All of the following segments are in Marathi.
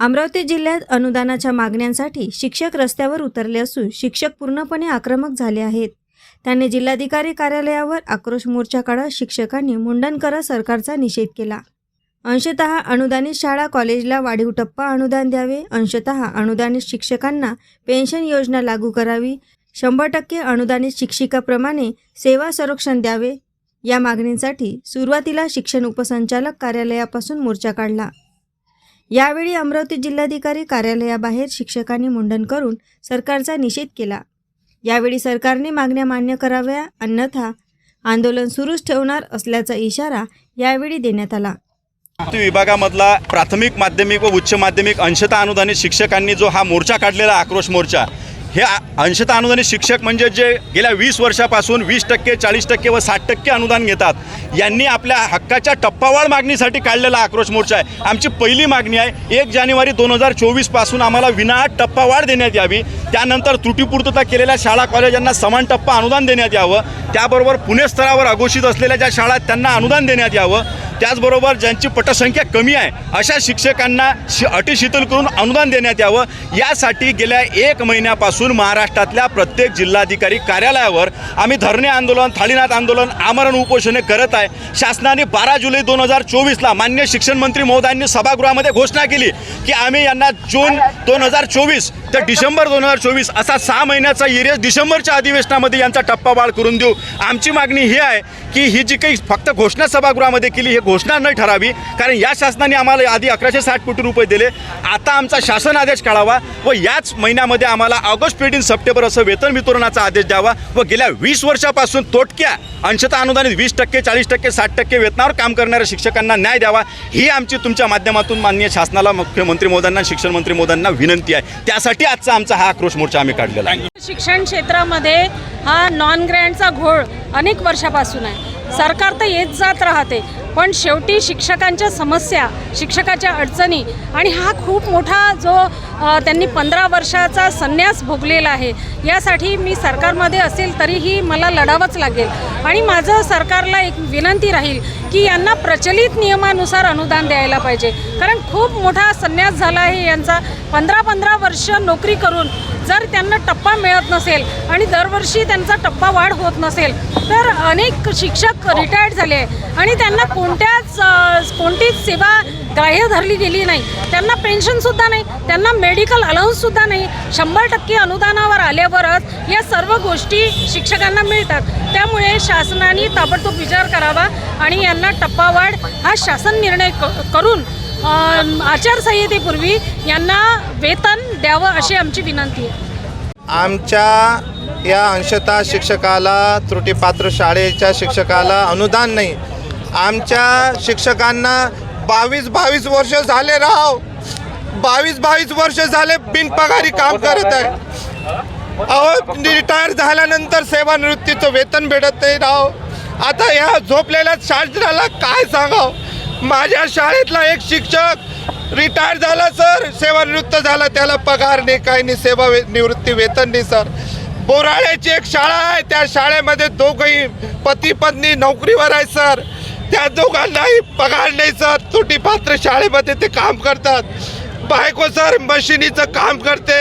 अमरावती जिल्ह्यात अनुदानाच्या मागण्यांसाठी शिक्षक रस्त्यावर उतरले असून शिक्षक पूर्णपणे आक्रमक झाले आहेत. त्यांनी जिल्हाधिकारी कार्यालयावर आक्रोश मोर्चा काढत शिक्षकांनी मुंडन करत सरकारचा निषेध केला. अंशतः अनुदानित शाळा कॉलेजला वाढीव टप्पा अनुदान द्यावे. अंशतः अनुदानित शिक्षकांना पेन्शन योजना लागू करावी. शंभर टक्के अनुदानित शिक्षिकाप्रमाणे सेवा संरक्षण द्यावे. या मागणींसाठी सुरुवातीला शिक्षण उपसंचालक कार्यालयापासून मोर्चा काढला. यावेळी अमरावती जिल्हाधिकारी कार्यालयाबाहेर शिक्षकांनी मुंडन करून सरकारचा निषेध केला. यावेळी सरकारने मागण्या मान्य कराव्या अन्यथा आंदोलन सुरूच ठेवणार असल्याचा इशारा यावेळी देण्यात आला. विभागामधला प्राथमिक माध्यमिक व उच्च माध्यमिक अंशतः अनुदानित शिक्षकांनी जो हा मोर्चा काढलेला आक्रोश मोर्चा हे अंशतः अनुदानित शिक्षक म्हणजे जे गेल्या वीस वर्षापासून वीस टक्के चाळीस टक्के व साठ टक्के अनुदान घेतात यांनी आपल्या हक्काच्या टप्पावाढ मागणीसाठी काढलेला आक्रोश मोर्चा आहे. आमची पहिली मागणी आहे एक जानेवारी दोन हजार चोवीसपासून आम्हाला विनाट टप्पावाढ देण्यात यावी. त्यानंतर त्रुटीपूर्तता केलेल्या शाळा कॉलेजांना समान टप्पा अनुदान देण्यात यावं. त्याबरोबर पुणे स्तरावर अघोषित असलेल्या ज्या शाळा आहेत, त्यांना अनुदान देण्यात यावं. त्याचबरोबर ज्यांची पटसंख्या कमी आहे अशा शिक्षकांना शि अटी शिथिल करून अनुदान देण्यात यावं. यासाठी गेल्या एक महिन्यापासून महाराष्ट्रातल्या प्रत्येक जिल्हाधिकारी कार्यालयावर आम्ही धरणे आंदोलन थाळीनाथ आंदोलन आमरण उपोषणे करत आहे. शासनाने बारा जुलै दोन हजार चोवीसला मान्य शिक्षण मंत्री महोदयांनी सभागृहामध्ये घोषणा केली की आम्ही यांना जून दोन हजार चोवीस तर डिसेंबर दोन हजार चोवीस असा सहा महिन्याचा इरेस डिसेंबरच्या अधिवेशनामध्ये यांचा टप्पा बाळ करून देऊ. आमची मागणी ही आहे की ही जी काही फक्त घोषणा सभागृहामध्ये केली ही घोषणा न ठरावी कारण या शासनाने आम्हाला आधी अकराशे साठ कोटी रुपये दिले. आता आमचा शासन आदेश काढावा व याच महिन्यामध्ये आम्हाला ऑगस्ट फिफ्टीन सप्टेंबर असं वेतन वितरणाचा आदेश द्यावा व गेल्या वीस वर्षापासून तोटक्या अंशतः अनुदानित वीस टक्के चाळीस टक्के साठ टक्के वेतनावर काम करणाऱ्या शिक्षकांना न्याय द्यावा ही आमची तुमच्या माध्यमातून माननीय शासनाला मुख्यमंत्री मोदांना शिक्षण मंत्री मोदांना विनंती आहे. त्यासाठी आजचा आमचा हा आक्रोश मोर्चा आम्ही काढलेला आहे. शिक्षण क्षेत्रामध्ये हा नॉन ग्रँडचा घोळ अनेक वर्षापासून आहे. सरकार तर येत जात राहते. पण शेवटी शिक्षकांच्या समस्या शिक्षकाच्या अडचणी आणि हा खूप मोठा जो त्यांनी पंधरा वर्षाचा संन्यास भोगलेला आहे यासाठी मी सरकारमध्ये असेल तरीही मला लढावंच लागेल. आणि माझं सरकारला एक विनंती राहील की यांना प्रचलित नियमानुसार अनुदान द्यायला पाहिजे. कारण खूप मोठा संन्यास झाला आहे यांचा. पंधरा पंधरा वर्ष नोकरी करून जर त्यांना टप्पा मिळत नसेल आणि दरवर्षी त्यांचा टप्पा वाढ होत नसेल तर अनेक शिक्षक रिटायर्ड झाले आणि त्यांना कोणत्याच कोणतीच सेवा ग्राह्य धरली गेली नाही. त्यांना पेन्शनसुद्धा नाही त्यांना मेडिकल अलाउन्ससुद्धा नाही. शंभर टक्के अनुदानावर आल्यावरच या सर्व गोष्टी शिक्षकांना मिळतात. त्यामुळे शासनाने ताबडतोब विचार करावा आणि यांना टप्पावाढ हा शासन निर्णय क करून आचारसंहितेपूर्वी यांना वेतन द्यावं अशी आमची विनंती आहे. आमच्या या अंशतः शिक्षकाला त्रुटीपात्र शाळेच्या शिक्षकाला अनुदान नाही. आमच्या शिक्षकांना बावीस बावीस वर्ष झाले राव. बावीस बावीस वर्ष झाले बिनपगारी काम करत आहे. अहो रिटायर झाल्यानंतर सेवानिवृत्तीचं वेतन भेटत नाही राव. आता या झोपलेल्या शास्त्राला काय सांगाव? माझ्या शाळेतला एक शिक्षक रिटायर झाला सर. सेवानिवृत्त झाला त्याला पगार नाही काही नाही सेवा वे- निवृत्ती वेतन नाही सर. बोराळ्याची एक शाळा आहे त्या शाळेमध्ये दोघंही पती पत्नी नोकरीवर आहे सर. त्या दोघांनाही पगार नाही सर त्रुटीपात्र शाळेमध्ये ते काम करतात. बायको सर मशिनीचं काम करते.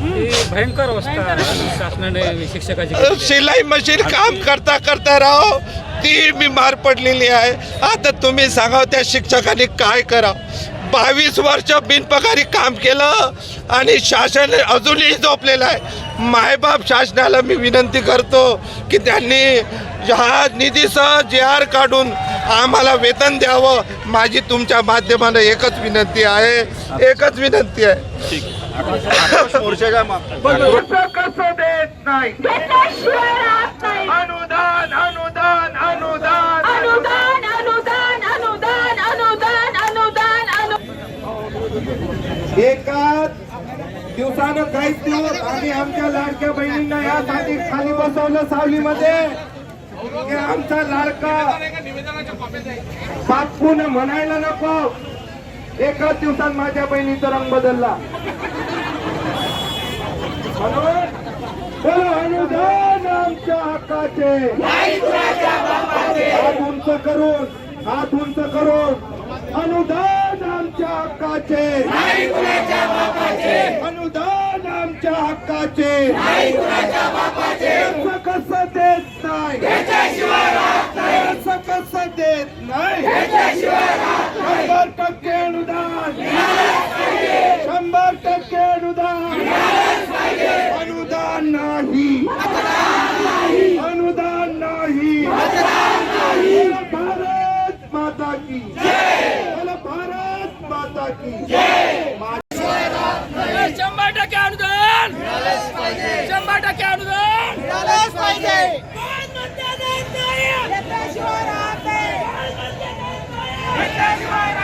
ही भयंकर अवस्था शासनाने शिक्षकाची. शिलाई मशीन काम करता करता राहो ती बिमार पडलेली आहे. आता तुम्ही सांगा त्या शिक्षकांनी काय करा बावीस वर्ष बिनपगारी काम केलं. आणि शासन अजूनही झोपलेलं आहे. मायबाप शासनाला मी विनंती करतो की त्यांनी हा निधीसह जे आर काढून आम्हाला वेतन द्यावं माझी तुमच्या माध्यमानं एकच विनंती आहे. एकच विनंती आहे. आक्रोश मोर्चाच्या मा- कसं देत नाही अनुदान अनुदान अनुदान अनुदान अनुदान अनुदान अनुदान अनुदान. अनु एकाच दिवसानं काहीच दिवस आम्ही आमच्या लाडक्या बहिणींना यासाठी खाली बसवलं सावलीमध्ये. की आमचा लाडका. बापून म्हणायला नको. एकाच दिवसात माझ्या बहिणीचा रंग बदलला. अनुदान आमच्या हक्काचे. हात उंच करून हात उंच करून अनुदान आमच्या हक्काचे. अनुदान आमच्या हक्काचे? कसं देत नाही? कसं देत नाही? शंभर टक्के अनुदान. शंभर टक्के अनुदान. अनुदान नाही. अनुदान नाही. भारत माता की. भारत माता की शंभर टक्के अनुदान! शंभर टक्के अनुदान! आता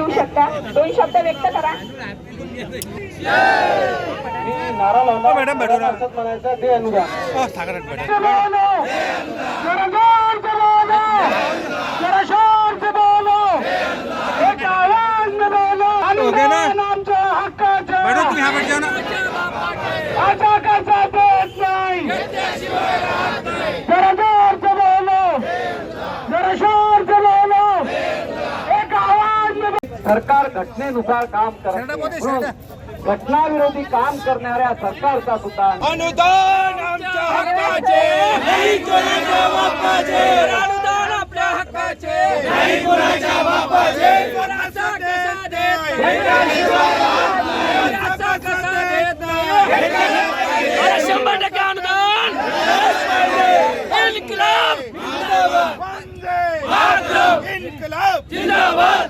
येऊ शकता. दोन शब्द व्यक्त करा. आमच्या हक्काचे आता कसा देत नाही जरा जोरचं बोलो जरा शोरचं बोलो एक आवाज में सरकार घटनेनुसार काम करत घटनाविरोधी काम करणाऱ्या सरकारचा सुद्धा अनुदान आमच्या हक्काचे. अनुदान आपल्या हक्काचे. नाही कुणाच्या बापाचे. कोणाचा कसा देत नाही. कोणाचा कसा देत नाही. अरे शंभर टक्के अनुदान. इन्कलाब. वंदे इनकलाब. जिंदाबाद.